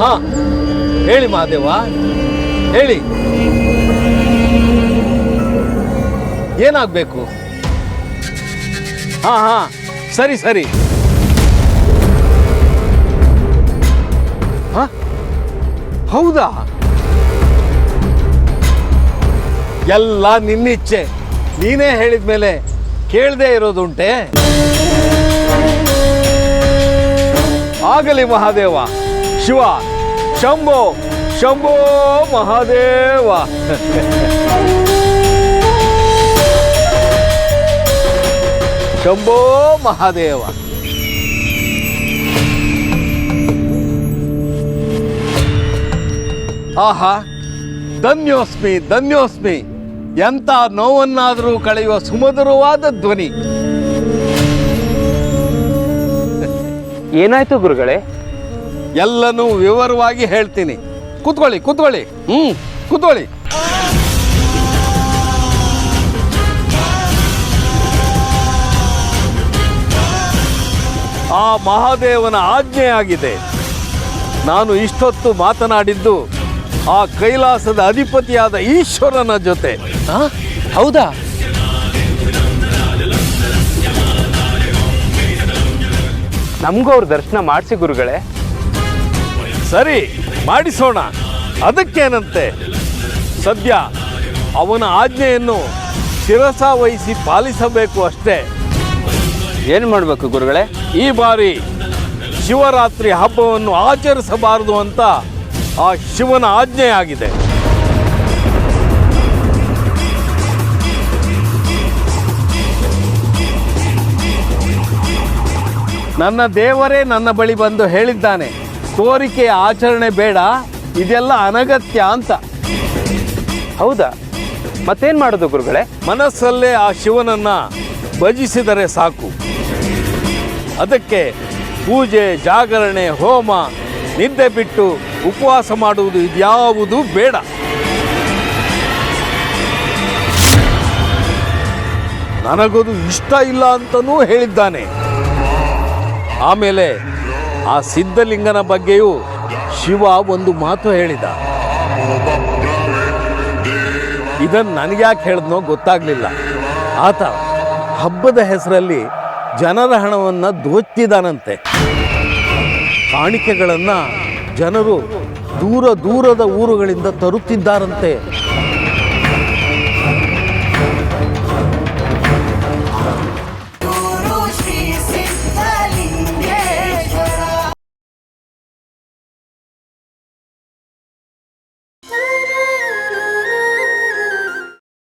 ಹಾ, ಹೇಳಿ ಮಹಾದೇವ, ಹೇಳಿ. ಏನಾಗಬೇಕು? ಹಾ ಹಾ, ಸರಿ ಸರಿ. ಹಾಂ, ಹೌದಾ? ಎಲ್ಲ ನಿನ್ನಿಚ್ಛೆ. ನೀನೇ ಹೇಳಿದ ಮೇಲೆ ಕೇಳದೆ ಇರೋದುಂಟೆ? ಆಗಲಿ ಮಹಾದೇವ. ಶಿವ, ಶಂಭೋ ಶಂಭೋ ಮಹಾದೇವ. ಶಂಭೋ ಮಹಾದೇವ. ಆಹಾ, ಧನ್ಯೋಸ್ಮಿ ಧನ್ಯೋಸ್ಮಿ. ಎಂಥ ನೋವನ್ನಾದರೂ ಕಳೆಯುವ ಸುಮಧುರವಾದ ಧ್ವನಿ. ಏನಾಯ್ತು ಗುರುಗಳೇ? ಎಲ್ಲನೂ ವಿವರವಾಗಿ ಹೇಳ್ತೀನಿ. ಕೂತ್ಕೊಳ್ಳಿ ಕೂತ್ಕೊಳ್ಳಿ. ಹ್ಮ್ ಕೂತ್ಕೊಳ್ಳಿ. ಆ ಮಹಾದೇವನ ಆಜ್ಞೆಯಾಗಿದೆ ನಾನು ಇಷ್ಟೊತ್ತು ಮಾತನಾಡಿದ್ದು ಆ ಕೈಲಾಸದ ಅಧಿಪತಿಯಾದ ಈಶ್ವರನ ಜೊತೆ? ಹೌದಾ? ನಮಗೂ ಅವ್ರ ದರ್ಶನ ಮಾಡಿಸಿ ಗುರುಗಳೇ. ಸರಿ ಮಾಡಿಸೋಣ. ಅದಕ್ಕೇನಂತೆ? ಸದ್ಯ ಅವನ ಆಜ್ಞೆಯನ್ನು ಶಿರಸ ವಹಿಸಿ ಪಾಲಿಸಬೇಕು ಅಷ್ಟೇ. ಏನು ಮಾಡಬೇಕು ಗುರುಗಳೇ? ಈ ಬಾರಿ ಶಿವರಾತ್ರಿ ಹಬ್ಬವನ್ನು ಆಚರಿಸಬಾರದು ಅಂತ ಆ ಶಿವನ ಆಜ್ಞೆಯಾಗಿದೆ ನನ್ನ ದೇವರೇ ನನ್ನ ಬಳಿ ಬಂದು ಹೇಳಿದ್ದಾನೆ. ತೋರಿಕೆಯ ಆಚರಣೆ ಬೇಡ, ಇದೆಲ್ಲ ಅನಗತ್ಯ ಅಂತ. ಹೌದಾ? ಮತ್ತೇನು ಮಾಡೋದು ಗುರುಗಳೇ? ಮನಸ್ಸಲ್ಲೇ ಆ ಶಿವನನ್ನು ಭಜಿಸಿದರೆ ಸಾಕು. ಅದಕ್ಕೆ ಪೂಜೆ, ಜಾಗರಣೆ, ಹೋಮ, ನಿದ್ದೆ ಬಿಟ್ಟು ಉಪವಾಸ ಮಾಡುವುದು ಇದ್ಯಾವುದೂ ಬೇಡ. ನನಗದು ಇಷ್ಟ ಇಲ್ಲ ಅಂತನೂ ಹೇಳಿದ್ದಾನೆ. ಆಮೇಲೆ ಆ ಸಿದ್ಧಲಿಂಗನ ಬಗ್ಗೆಯೂ ಶಿವ ಒಂದು ಮಾತು ಹೇಳಿದ. ಇದನ್ನು ನನಗ್ಯಾಕೆ ಹೇಳಿದ್ನೋ ಗೊತ್ತಾಗಲಿಲ್ಲ. ಆತ ಹಬ್ಬದ ಹೆಸರಲ್ಲಿ ಜನರ ಹಣವನ್ನು ದೋಚಿದಾನಂತೆ ಕಾಣಿಕೆಗಳನ್ನು ಜನರು ದೂರ ದೂರದ ಊರುಗಳಿಂದ ತರುತ್ತಿದ್ದಾರಂತೆ.